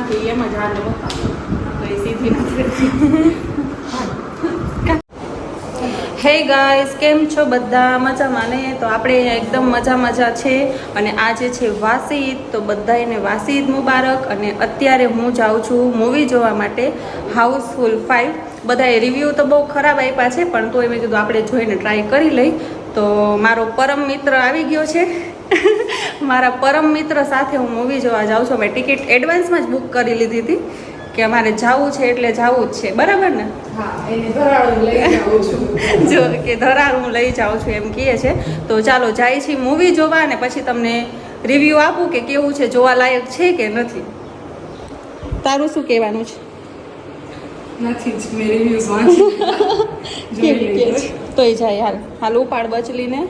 નથી, એમ જ હાલે તો એ સીધી નથી હે ગાઈસ, કેમ છો બધા? મજામાં ને? તો આપણે એકદમ મજા મજા છે. અને આજે છે વાસી ઈદ તો બધાને વાસી ઈદ મુબારક. અને અત્યારે હું જાઉં છું મૂવી જોવા માટે હાઉસફુલ ફાઇવ બધાએ રિવ્યૂ તો બહુ ખરાબ આપ્યા છે, પણ તોય મેં કીધું આપણે જોઈને ટ્રાય કરી લઈ. તો મારો પરમ મિત્ર આવી ગયો છે. મારા પરમ મિત્ર સાથે હું મૂવી જોવા જાઉં છું. મેં ટિકિટ એડવાન્સમાં જ બુક કરી લીધી હતી કે અમારે જવું છે એટલે જવું જ છે. બરાબર ને? હા એને ધરાળું લઈ છું. જો કે ધરાળ હું લઈ જાઉં છું એમ કહે છે. તો ચાલો જાય છે મૂવી જોવા અને પછી તમને રિવ્યૂ આપું કે કેવું છે જોવા લાયક છે કે નથી. તારું શું કહેવાનું છે? નથી જ મેં રિવ્યુઝ વાંચી? તોય જાય હાલ. હાલ ઉપાડ બચલીને.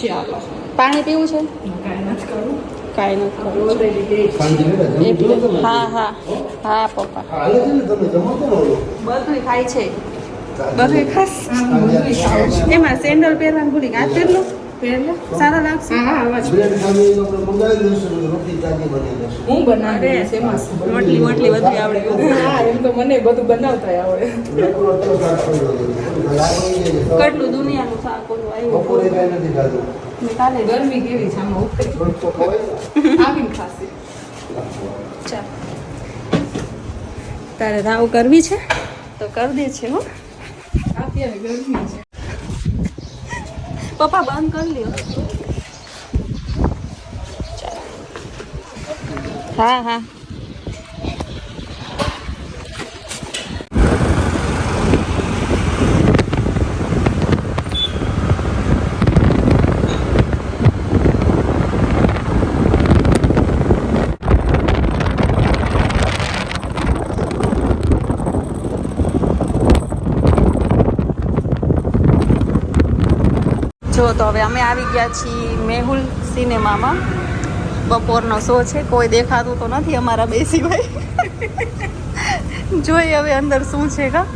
ચાલો. પાણી પીવું છે? કાંઈ નથી કરવું. હા હા. હા પપ્પા. બધું ખાય છે. બધું ખાસ. એમાં સેન્ડલ પહેરવાનું ભૂલી ગયા. પહેરલો. સારા લાગશે? હા બનાવે? રોટલી વોટલી બધું આવડે. હા એમ તો મને બધું બનાવતા આવડે. કેટલું દુનિયાનું શાક આવ્યું? કાલે ગરમી કેવી છે આમાં તો આવીને ખાશે. ચાલ. તારે રાવ કરવી છે? તો કરી દે છે હો. અત્યારે ગરમી છે. પપ્પા બંધ કરી લ્યો. હા હા. જો તો હવે અમે આવી ગયા છીએ મેહુલ સિનેમામાં. બપોરનો શો છે, કોઈ દેખાતું તો નથી અમારા બે સિવાય જોઈએ હવે અંદર શું છે કા.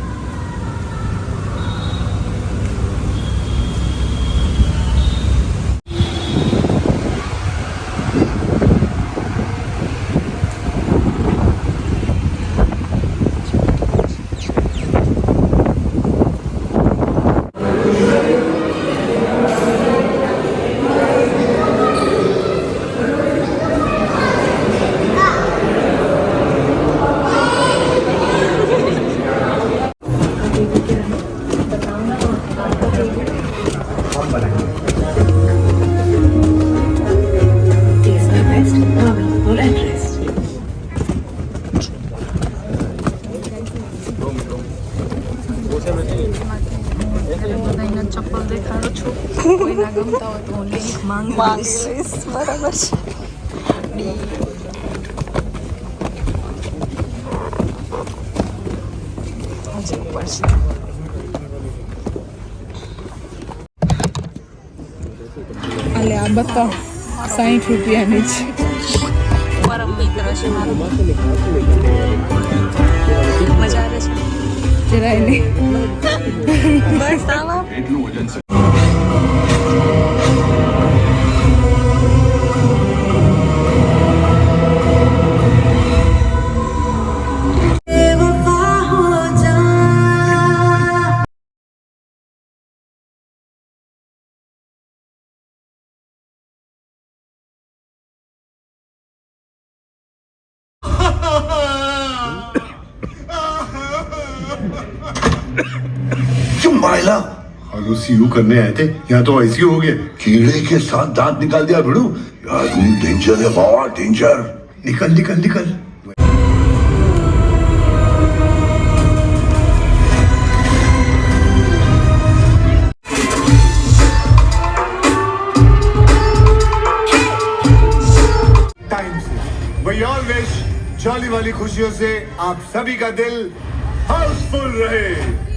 કોઈના ગમતા હોય તો હું લિંક માંગી માંગી લઈશ બરાબર છે. હજી ઉપર અલે આ બતા સાઈઠ રૂપિયાની છે પરમ મિત્ર છે મારો. મજા આવે છે. જરાય નહીં. બસ આવા. माइला हेलो सीयू करने आए थे यहाँ तो आईसीयू हो गया। कीड़े के साथ दांत निकाल दिया भिड़ू आदमी डेंजर है बाबा डेंजर निकल निकल निकल। वाली खुशियों से आप सभी का दिल हाउसफुल रहे।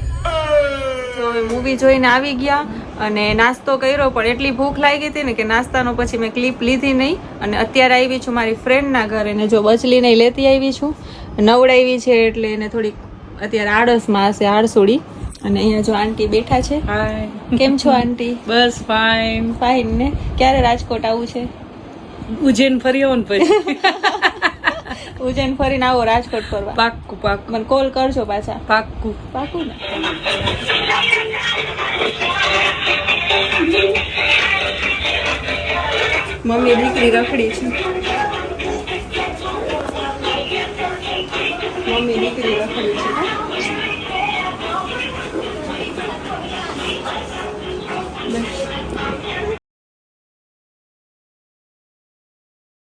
હવે મૂવી જોઈને આવી ગયા અને નાસ્તો કર્યો પણ એટલી ભૂખ લાગી હતી ને કે નાસ્તાનો પછી મેં ક્લિપ લીધી નહીં. અને અત્યારે આવી છું મારી ફ્રેન્ડના ઘરે ને જો બચલીને લેતી આવી છું. નવડાવી છે એટલે એને થોડીક અત્યારે આળસમાં હશે આળસુડી. અને અહીંયા જો આંટી બેઠા છે. કેમ છો આંટી બસ ફાઇન ફાઇન ને? ક્યારે રાજકોટ આવું છે? ઉજ્જૈન ફરી આવું પછી. ઉજૈન ફરીને આવો રાજકોટ ફરવા. પાક્કું પાક્કું. મને કોલ કરજો પાછા. પાક્કું. પાક્કું ને? મમ્મી દીકરી રખડી છે. મમ્મી દીકરી રખડી છે.